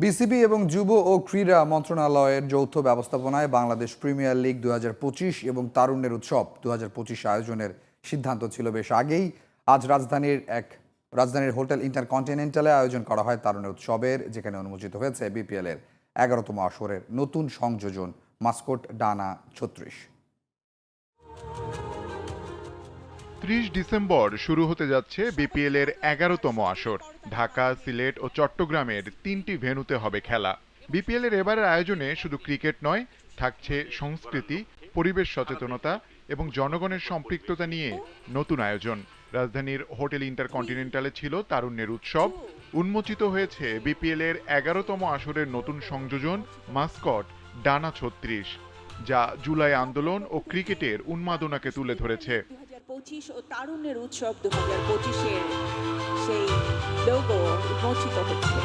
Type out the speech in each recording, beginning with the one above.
BCB এবং যুব ও ক্রীড়া মন্ত্রণালয়ের যৌথ ব্যবস্থাপনায় বাংলাদেশ প্রিমিয়ার লিগ দু হাজার পঁচিশ এবং তারুণ্যের উৎসব দুহাজার পঁচিশ আয়োজনের সিদ্ধান্ত ছিল বেশ আগেই। আজ রাজধানীর এক রাজধানীর হোটেল ইন্টারকন্টিনেন্টালে আয়োজন করা হয় তারুণ্যের উৎসবের, যেখানে অনুমোচিত হয়েছে বিপিএলের এগারোতম আসরের নতুন সংযোজন, মাস্কট ডানা ছত্রিশ। ত্রিশ ডিসেম্বর শুরু হতে যাচ্ছে বিপিএল এর এগারোতম আসর। ঢাকা, সিলেট ও চট্টগ্রামের তিনটি ভেন্যুতে হবে খেলা। বিপিএল এর এবারের আয়োজনে শুধু ক্রিকেট নয়, থাকছে সংস্কৃতি, পরিবেশ সচেতনতা এবং জনগণের সম্পৃক্ততা নিয়ে নতুন আয়োজন। রাজধানীর হোটেল ইন্টারকন্টিনেন্টালে ছিল তারুণ্যের উৎসব। উন্মোচিত হয়েছে বিপিএল এর এগারোতম আসরের নতুন সংযোজন, মাস্কট, ডানা ছত্রিশ, যা জুলাই আন্দোলন ও ক্রিকেটের উন্মাদনাকে তুলে ধরেছে। পঁচিশ ও তারুণ্যের উৎসব দু হাজার পঁচিশের সেই লোগো উন্মোচিত হচ্ছে।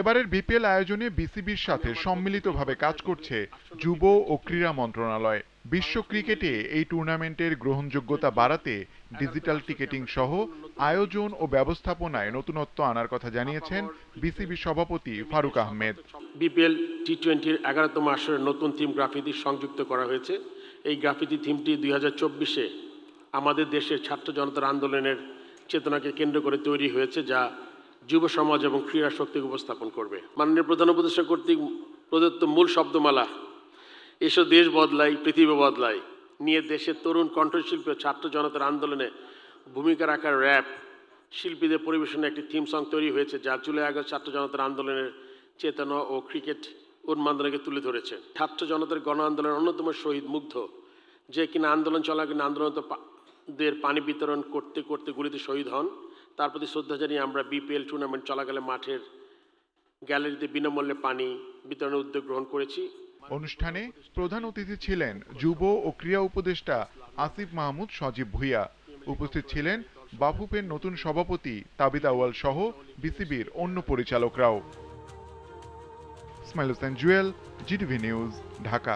এবারের বিপিএল আয়োজনে বিসিবির সাথে সম্মিলিতভাবে কাজ করছে যুব ও ক্রীড়া মন্ত্রণালয়। বিশ্ব ক্রিকেটে এই টুর্নামেন্টের গ্রহণযোগ্যতা বাড়াতে ডিজিটাল টিকেটিং সহ আয়োজন ও ব্যবস্থাপনায় নতুনত্ব আনার কথা জানিয়েছেন বিসিবি সভাপতি ফারুক আহমেদ। বিপিএল টি টোয়েন্টির এগারোতম আসরের নতুন থিম গ্রাফিতি সংযুক্ত করা হয়েছে। এই গ্রাফিতি থিমটি দুই হাজার চব্বিশে আমাদের দেশের ছাত্র জনতার আন্দোলনের চেতনাকে কেন্দ্র করে তৈরি হয়েছে, যা যুব সমাজ এবং ক্রীড়া শক্তিকে উপস্থাপন করবে। মাননীয় প্রধান উপদেষ্টা কর্তৃক প্রদত্ত মূল শব্দমালা এসব দেশ বদলাই, পৃথিবী বদলাই নিয়ে দেশের তরুণ কণ্ঠশিল্পী ও ছাত্র জনতার আন্দোলনে ভূমিকা রাখার র্যাপ শিল্পীদের পরিবেশনে একটি থিম সং তৈরি হয়েছে, যা জুলাই আগস্ট ছাত্র জনতার আন্দোলনের চেতনা ও ক্রিকেট উন্মাদনাকে তুলে ধরেছে। ছাত্র জনতার গণ আন্দোলনের অন্যতম শহীদ মুগ্ধ, যে কিনা আন্দোলন চলাকালীন আন্দোলনত পা- দের পানি বিতরণ করতে করতে গুলিতে শহীদ হন। তার প্রতি শ্রদ্ধা জানিয়ে আমরা বিপিএল টুর্নামেন্ট চলাকালে মাঠের গ্যালারিতে বিনামূল্যে পানি বিতরণের উদ্যোগ গ্রহণ করেছি। অনুষ্ঠানে প্রধান অতিথি ছিলেন যুব ও ক্রীড়া উপদেষ্টা আসিফ মাহমুদ সজীব ভুইয়া। উপস্থিত ছিলেন বাফুপের নতুন সভাপতি তাবিদ আওয়াল সহ বিসিবির অন্য পরিচালকরাও। Ismail Hussain Jewel G T V news Dhaka